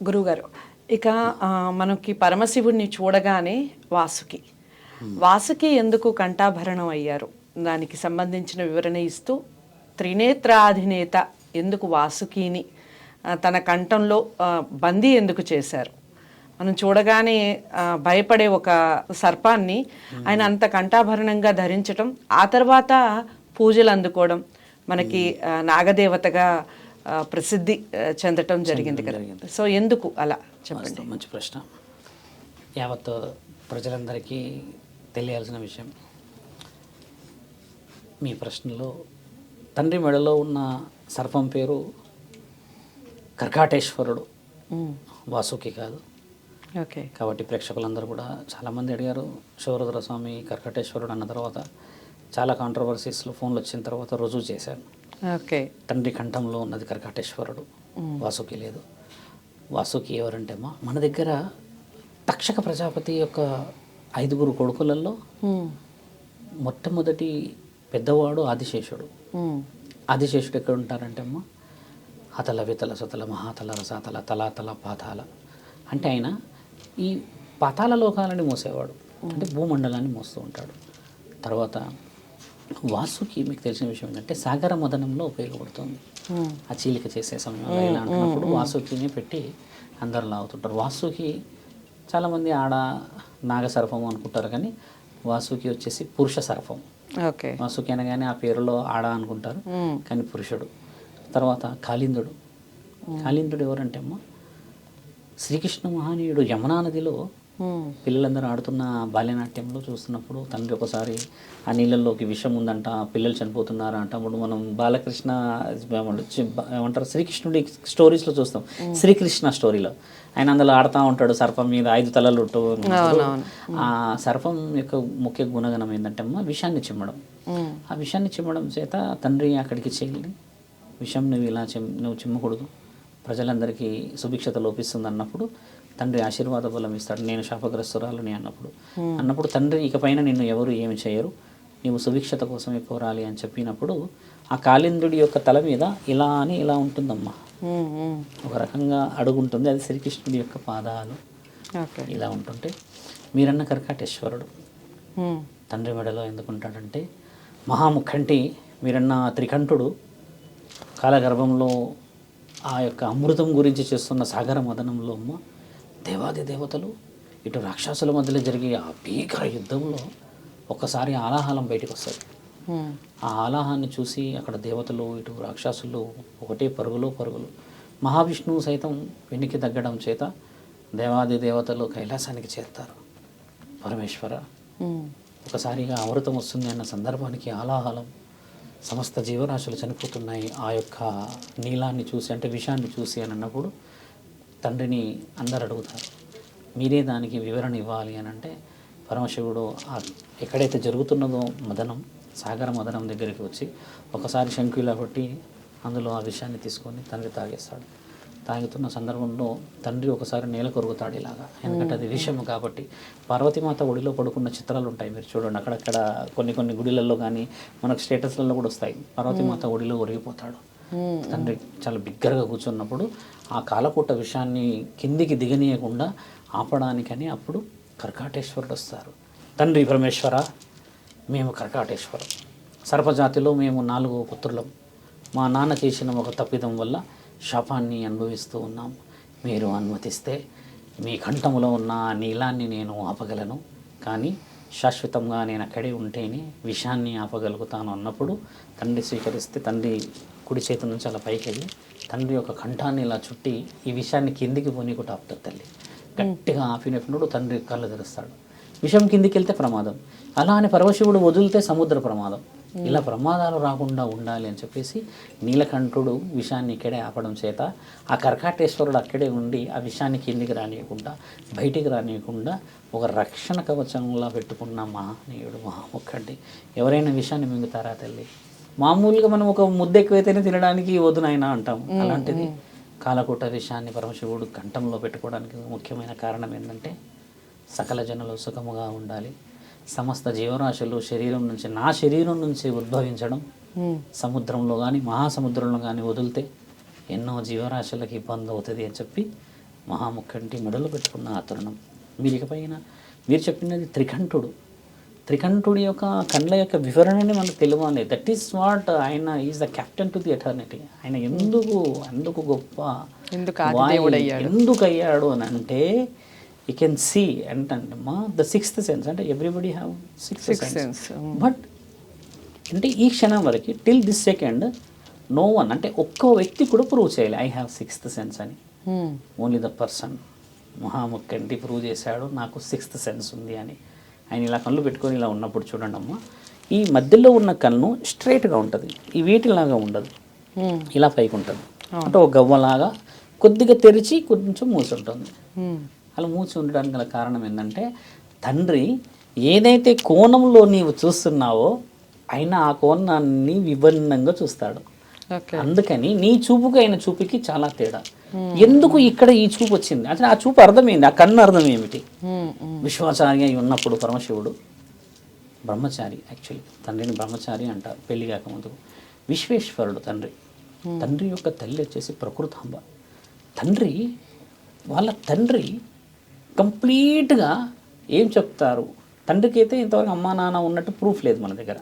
గురుగారు ఇక మనకి పరమశివుడిని చూడగానే వాసుకి. వాసుకి ఎందుకు కంఠాభరణం అయ్యారు? దానికి సంబంధించిన వివరణ ఇస్తూ త్రినేత్రాధినేత ఎందుకు వాసుకిని తన కంఠంలో బందీ ఎందుకు చేశారు? మనం చూడగానే భయపడే ఒక సర్పాన్ని ఆయన అంత కంఠాభరణంగా ధరించటం ఆ తర్వాత పూజలు అందుకోవడం మనకి నాగదేవతగా ప్రసిద్ధి చెందటం జరిగింది కదా. సో ఎందుకు అలా? చెప్పండి. మంచి ప్రశ్న. యావత్ ప్రజలందరికీ తెలియాల్సిన విషయం మీ ప్రశ్నలో తండ్రి మెడలో ఉన్న సర్పం పేరు కర్కాటేశ్వరుడు. వాసుకి కాదు. ఓకే. కాబట్టి ప్రేక్షకులందరూ కూడా చాలామంది అడిగారు శివరుద్ర స్వామి కర్కటేశ్వరుడు అన్న తర్వాత చాలా కాంట్రవర్సీస్లో ఫోన్లు వచ్చిన తర్వాత రుజువు చేశాను ఓకే. తండ్రి కంఠంలో ఉన్నది కర్కటేశ్వరుడు. వాసుకి లేదు. వాసుకి ఎవరంటే అమ్మా మన దగ్గర తక్షక ప్రజాపతి యొక్క ఐదుగురు కొడుకులలో. మొట్టమొదటి పెద్దవాడు ఆదిశేషుడు. ఆదిశేషుడు ఎక్కడ ఉంటారంటే అమ్మ హతల వితల సుతల మహాతల రసాతల తలాతల పాతాల. అంటే ఆయన ఈ పాతాల లోకాలని మోసేవాడు. అంటే భూమండలాన్ని మోస్తూ ఉంటాడు. తర్వాత వాసుకి మీకు తెలిసిన విషయం ఏంటంటే సాగర మదనంలో ఉపయోగపడుతుంది. ఆ చీలిక చేసే సమయంలో ఇలా అంటున్నప్పుడు వాసుకిని పెట్టి అందరు లాగుతుంటారు. వాసుకి చాలామంది ఆడ నాగసర్పం అనుకుంటారు కానీ వాసుకి వచ్చేసి పురుష సర్పం ఓకే. వాసుకి అనగానే ఆ పేరులో ఆడ అనుకుంటారు. కానీ పురుషుడు. తర్వాత కాళిందుడు కాళిందుడు ఎవరంటే అమ్మ శ్రీకృష్ణ మహానీయుడు యమునా నదిలో. పిల్లలందరూ ఆడుతున్న బాల్యనాట్యంలో చూస్తున్నప్పుడు తండ్రి ఒకసారి ఆ నీళ్ళల్లోకి విషం ఉందంట పిల్లలు చనిపోతున్నారు అంట అప్పుడు మనం బాలకృష్ణ ఏమంటారు, శ్రీకృష్ణుడి స్టోరీస్లో చూస్తాం. శ్రీకృష్ణ స్టోరీలో. ఆయన అందులో ఆడుతూ ఉంటాడు సర్పం మీద ఐదు తలలు ఆ సర్పం యొక్క ముఖ్య గుణగణం ఏంటంటే అమ్మ విషాన్ని చిమ్మడం. మ్మ్. ఆ విషాన్ని చిమ్మడం చేత తండ్రి అక్కడికి చేయాలి విషం నువ్వు ఇలా చిమ్ నువ్వు చిమ్మకూడదు. ప్రజలందరికీ సుభిక్షత లోపిస్తుంది అన్నప్పుడు తండ్రి ఆశీర్వాద బలం ఇస్తాడు. నేను శాపగ్రస్తురాలని అన్నప్పుడు. అన్నప్పుడు తండ్రి ఇకపైన నిన్ను ఎవరు ఏమి చేయరు. నీవు సుభిక్షత కోసం కోరాలి అని చెప్పినప్పుడు ఆ కాళిందుడి యొక్క తల మీద ఇలా అని ఇలా ఉంటుందమ్మా. మ్మ్. మ్మ్. ఒక రకంగా అడుగుంటుంది. అది శ్రీకృష్ణుడి యొక్క పాదాలు. ఇలా ఉంటుంటే మీరన్న కర్కాటేశ్వరుడు. తండ్రి మెడలో ఎందుకుంటాడంటే మహాముఖంటి మీరన్న త్రికంఠుడు కాలగర్భంలో ఆ యొక్క అమృతం గురించి చేస్తున్న సాగర మదనంలో అమ్మ దేవాది దేవతలు ఇటు రాక్షసుల మధ్యలో జరిగే ఆ భీకర యుద్ధంలో ఒక్కసారి ఆలాహలం బయటకు వస్తుంది. ఆ ఆలాహాన్ని చూసి అక్కడ దేవతలు ఇటు రాక్షసులు ఒకటే పరుగులో పరుగులు మహావిష్ణువు సైతం వెనికి తగ్గడం చేత దేవాది దేవతలు కైలాసానికి చేస్తారు పరమేశ్వర. ఒకసారిగా అమృతం వస్తుంది అన్న సందర్భానికి ఆలాహలం సమస్త జీవరాశులు చనిపోతున్నాయి ఆ యొక్క నీలాన్ని చూసి అంటే విషాన్ని చూసి అని అన్నప్పుడు తండ్రిని అందరు అడుగుతారు. మీరే దానికి వివరణ ఇవ్వాలి అని అంటే పరమశివుడు ఆ ఎక్కడైతే జరుగుతున్నదో మదనం సాగర మదనం దగ్గరికి వచ్చి ఒకసారి శంకులా కొట్టి అందులో ఆ విషయాన్ని తీసుకొని తండ్రి తాగేస్తాడు. తాగుతున్న సందర్భంలో తండ్రి ఒకసారి నేల కొరుగుతాడు ఇలాగా. ఎందుకంటే అది విషము కాబట్టి పార్వతీమాత ఒడిలో పడుకున్న చిత్రాలు ఉంటాయి. మీరు చూడండి అక్కడక్కడ కొన్ని కొన్ని గుడిలలో కానీ మనకు స్టేటస్లలో కూడా వస్తాయి. పార్వతీమాత ఒడిలో ఒరిగిపోతాడు. తండ్రి చాలా బిగ్గరగా కూర్చున్నప్పుడు ఆ కాలకూట విషయాన్ని కిందికి దిగనీయకుండా ఆపడానికని అప్పుడు కర్కాటేశ్వరుడు వస్తారు. తండ్రి పరమేశ్వర మేము కర్కాటేశ్వరం. సర్పజాతిలో మేము నాలుగు పుత్రులం. మా నాన్న చేసిన ఒక తప్పిదం వల్ల శాపాన్ని అనుభవిస్తూ ఉన్నాం. మీరు అనుమతిస్తే మీ కంఠంలో ఉన్న నీలాన్ని నేను ఆపగలను. కానీ శాశ్వతంగా నేను అక్కడే ఉంటేనే విషాన్ని ఆపగలుగుతాను అన్నప్పుడు తండ్రి స్వీకరిస్తే తండ్రి కుడి చేతి నుంచి అలా పైకి వెళ్ళి తండ్రి యొక్క కంఠాన్ని ఇలా చుట్టి ఈ విషయాన్ని కిందికి పోనీకుంటూ ఆపుతారు తల్లి. గట్టిగా ఆపినప్పుడు తండ్రి కళ్ళు తెరుస్తాడు. విషం కిందికి వెళ్తే ప్రమాదం. అలా అని పరమశివుడు వదిలితే సముద్ర ప్రమాదం. ఇలా ప్రమాదాలు రాకుండా ఉండాలి అని చెప్పేసి నీలకంఠుడు విషాన్ని ఇక్కడే ఆపడం చేత ఆ కర్కాటేశ్వరుడు అక్కడే ఉండి ఆ విషాన్ని కిందికి రానియకుండా బయటికి రానియకుండా ఒక రక్షణ కవచంలా పెట్టుకున్న మహనీయుడు మహాముఖండి. ఎవరైనా విషాన్ని మింగుతారా తల్లి? మామూలుగా మనం ఒక ముద్ద ఎక్కువైతేనే తినడానికి వద్దు నాయనా అంటాం. అలాంటిది కాలకూట విషయాన్ని పరమశివుడు కంఠంలో పెట్టుకోవడానికి ముఖ్యమైన కారణం ఏంటంటే సకల జనులు సుఖముగా ఉండాలి. సమస్త జీవరాశులు శరీరం నుంచి నా శరీరం నుంచి ఉద్భవించడం. సముద్రంలో కానీ మహాసముద్రంలో కానీ వదిలితే ఎన్నో జీవరాశులకు ఇబ్బంది అవుతుంది అని చెప్పి మహాముఖంటి మెడలు పెట్టుకున్న ఆ తరుణం మీరు ఇకపైన మీరు చెప్పినది త్రికంఠుడు. త్రికంఠుడి యొక్క కండ్ల యొక్క వివరణని మనకు తెలియాలి దట్ ఈస్ వాట్ ఆయన is the captain to the eternity ఆయన ఎందుకు ఎందుకు గొప్ప? ఎందుకు అయ్యాడు అని అంటే యూ కెన్ సీ అంటే మా ద సిక్స్త్ సెన్స్ అంటే everybody have sixth sense. But అంటే ఈ క్షణం వరకు till this second no one అంటే ఒక్క వ్యక్తి కూడా ప్రూవ్ చేయాలి. ఐ హ్యావ్ సిక్స్త్ సెన్స్ అని. ఓన్లీ ద పర్సన్ మహాముఖంటి ప్రూవ్ చేశాడు నాకు సిక్స్త్ సెన్స్ ఉంది అని. ఆయన ఇలా కళ్ళు పెట్టుకొని ఇలా ఉన్నప్పుడు చూడండి అమ్మ ఈ మధ్యలో ఉన్న కన్ను స్ట్రైట్గా ఉంటుంది. ఈ వీటిలాగా ఉండదు. ఇలా పైకి ఉంటుంది. అంటే ఒక గవ్వలాగా కొద్దిగా తెరిచి కొంచెం మూసి ఉంటుంది. అలా మూసి ఉండడానికి గల కారణం ఏంటంటే తండ్రి ఏదైతే కోణంలో నీవు చూస్తున్నావో ఆయన ఆ కోణాన్ని విభిన్నంగా చూస్తాడు. అందుకని నీ చూపుకి ఆయన చూపుకి చాలా తేడా. ఎందుకు ఇక్కడ ఈ చూపు వచ్చింది? అంటే ఆ చూపు అర్థమైంది. ఆ కన్ను అర్థం ఏమిటి? హ్మ్. హ్మ్. విశ్వాచారి అయి ఉన్నప్పుడు పరమశివుడు బ్రహ్మచారి యాక్చువల్లీ తండ్రిని బ్రహ్మచారి అంటారు. పెళ్ళి కాకముందు విశ్వేశ్వరుడు తండ్రి. తండ్రి యొక్క తల్లి వచ్చేసి ప్రకృతాంబ. తండ్రి వాళ్ళ తండ్రి కంప్లీట్గా ఏం చెప్తారు? తండ్రికి అయితే ఇంతవరకు అమ్మా నాన్న ఉన్నట్టు ప్రూఫ్ లేదు మన దగ్గర.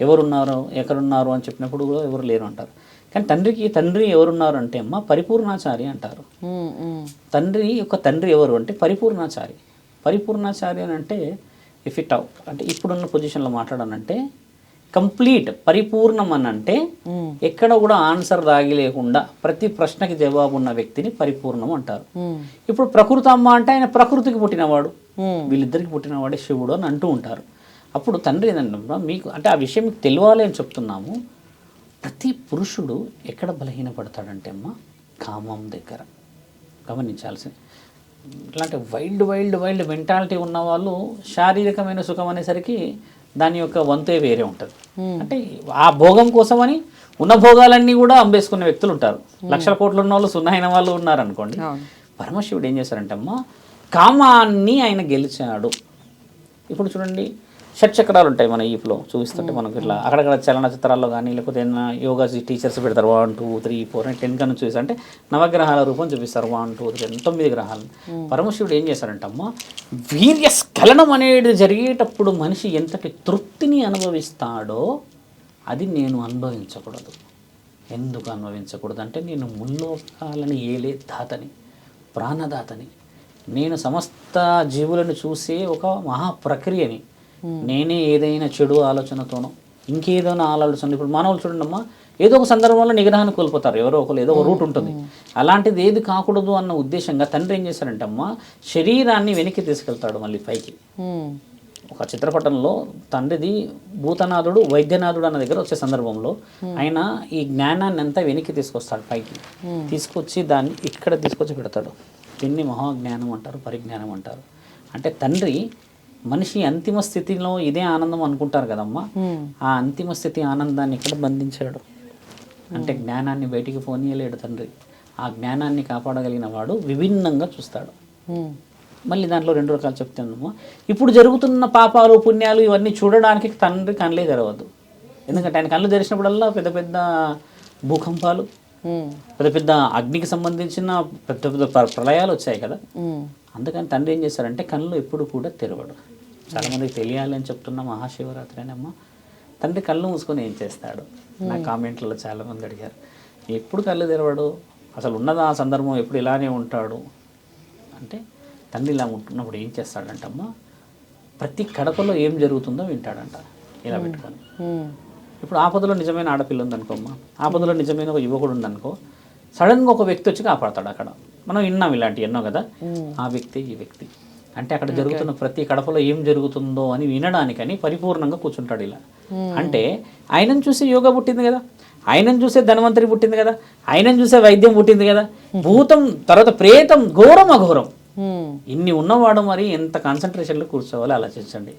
ఎవరున్నారు ఎక్కడున్నారు అని చెప్పినప్పుడు కూడా ఎవరు లేరు అంటారు. కానీ తండ్రికి తండ్రి ఎవరున్నారు అంటే అమ్మ పరిపూర్ణాచారి అంటారు. తండ్రి యొక్క తండ్రి ఎవరు అంటే పరిపూర్ణాచారి పరిపూర్ణాచారి అని అంటే ఇఫ్ ఇట్ అవుట్ అంటే ఇప్పుడున్న పొజిషన్లో మాట్లాడానంటే కంప్లీట్ పరిపూర్ణం అని అంటే. ఎక్కడ కూడా ఆన్సర్ దాగి లేకుండా ప్రతి ప్రశ్నకి జవాబు ఉన్న వ్యక్తిని పరిపూర్ణం అంటారు. ఇప్పుడు ప్రకృతి అమ్మ అంటే ఆయన ప్రకృతికి పుట్టినవాడు. వీళ్ళిద్దరికి పుట్టినవాడే శివుడు అని అంటూ ఉంటారు అప్పుడు తండ్రి ఏంటంటే మీకు అంటే ఆ విషయం మీకు తెలియాలి అని చెప్తున్నాము ప్రతి పురుషుడు ఎక్కడ బలహీనపడతాడంటే అమ్మ కామం దగ్గర. గమనించాల్సి ఇట్లాంటి వైల్డ్ వైల్డ్ వైల్డ్ మెంటాలిటీ ఉన్న వాళ్ళు శారీరకమైన సుఖం అనేసరికి దాని యొక్క వంతే వేరే ఉంటుంది. అంటే ఆ భోగం కోసమని ఉన్న భోగాలన్నీ కూడా అమ్మేసుకునే వ్యక్తులు ఉంటారు. లక్షల కోట్లు ఉన్న వాళ్ళు సున్నా అయిన వాళ్ళు ఉన్నారు అనుకోండి అవును. పరమశివుడు ఏం చేశారంటే అమ్మ కామాన్ని ఆయన గెలిచాడు. ఇప్పుడు చూడండి షట్చక్రాలు ఉంటాయి మన ఈపులో చూపిస్తుంటే మనకు ఇట్లా అక్కడక్కడ చలనచిత్రాల్లో కానీ లేకపోతే ఏదైనా యోగా టీచర్స్ పెడతారు. వన్ టూ త్రీ ఫోర్ అని టెన్ కన్నా చూసి అంటే నవగ్రహాల రూపం చూపిస్తారు. వన్ టూ త్రీ తొమ్మిది గ్రహాలు. పరమశివుడు ఏం చేశారంటే అమ్మ వీర్య స్ఖలనం అనేది జరిగేటప్పుడు మనిషి ఎంతటి తృప్తిని అనుభవిస్తాడో అది నేను అనుభవించకూడదు. ఎందుకు అనుభవించకూడదు? అంటే నేను ముల్లోకాలని ఏలే దాతని ప్రాణదాతని. నేను సమస్త జీవులను చూసే ఒక మహా ప్రక్రియని నేనే ఏదైనా చెడు ఆలోచనతోనో ఇంకేదైనా ఆలోచన ఇప్పుడు మానవులు చూడండమ్మా ఏదో ఒక సందర్భంలో నిగ్రహాన్ని కోల్పోతారు ఎవరో ఒకరు ఏదో ఒక రూట్ ఉంటుంది. అలాంటిది ఏది కాకూడదు అన్న ఉద్దేశంగా తండ్రి ఏం చేశారంటే అమ్మా శరీరాన్ని వెనక్కి తీసుకెళ్తాడు మళ్ళీ పైకి. ఒక చిత్రపటంలో తండ్రిది భూతనాథుడు వైద్యనాథుడు అన్న దగ్గర వచ్చే సందర్భంలో ఆయన ఈ జ్ఞానాన్ని అంతా వెనక్కి తీసుకొస్తాడు పైకి. తీసుకొచ్చి దాన్ని ఇక్కడ తీసుకొచ్చి పెడతాడు. దీన్ని మహాజ్ఞానం అంటారు పరిజ్ఞానం అంటారు. అంటే తండ్రి మనిషి అంతిమ స్థితిలో ఇదే ఆనందం అనుకుంటారు కదమ్మా. ఆ అంతిమ స్థితి ఆనందాన్ని ఇక్కడ బంధించాడు అంటే జ్ఞానాన్ని బయటికి పోనీయలేడు తండ్రి. ఆ జ్ఞానాన్ని కాపాడగలిగిన వాడు విభిన్నంగా చూస్తాడు. మళ్ళీ దాంట్లో రెండు రకాలు చెప్తానమ్మా ఇప్పుడు జరుగుతున్న పాపాలు పుణ్యాలు ఇవన్నీ చూడడానికి తండ్రి కళ్ళే తెరవద్దు. ఎందుకంటే ఆయన కళ్ళు తెరిచినప్పుడల్లా పెద్ద పెద్ద భూకంపాలు. పెద్ద పెద్ద అగ్నికి సంబంధించిన పెద్ద పెద్ద ప్ర- ప్రళయాలు వచ్చాయి కదా. అందుకని తండ్రి ఏం చేశారంటే కళ్ళు ఎప్పుడు కూడా తెరవడు. చాలామందికి తెలియాలి అని చెప్తున్న మహాశివరాత్రి అని అమ్మ తండ్రి కళ్ళు మూసుకొని ఏం చేస్తాడు? నా కామెంట్లలో చాలామంది అడిగారు. ఎప్పుడు కళ్ళు తెరవడు? అసలు ఉన్నదా ఆ సందర్భం? ఎప్పుడు ఇలానే ఉంటాడు? అంటే తండ్రి ఇలా ఉంటున్నప్పుడు ఏం చేస్తాడంటమ్మ? ప్రతి కడపలో ఏం జరుగుతుందో వింటాడంట. ఇలా పెట్టుకొని. హ్మ్. ఇప్పుడు ఆపదలో నిజమైన ఆడపిల్ల ఉందనుకోమ్మా. ఆపదలో నిజమైన ఒక యువకుడు ఉందనుకో సడన్గా ఒక వ్యక్తి వచ్చి కాపాడతాడు అక్కడ. మనం విన్నాం ఇలాంటి ఎన్నో కదా? ఆ వ్యక్తి ఈ వ్యక్తి. అంటే అక్కడ జరుగుతున్న ప్రతి కడపలో ఏం జరుగుతుందో అని వినడానికని పరిపూర్ణంగా కూర్చుంటాడు ఇలా. అంటే ఆయనను చూసి యోగా పుట్టింది కదా. ఆయనను చూసే ధనవంతరి పుట్టింది కదా. ఆయనను చూసే వైద్యం పుట్టింది కదా. భూతం తర్వాత ప్రేతం ఘోరం అఘోరం. హ్మ్. ఇన్ని ఉన్నవాడు మరి ఎంత కాన్సన్ట్రేషన్లో కూర్చోవాలి ఆలోచించండి.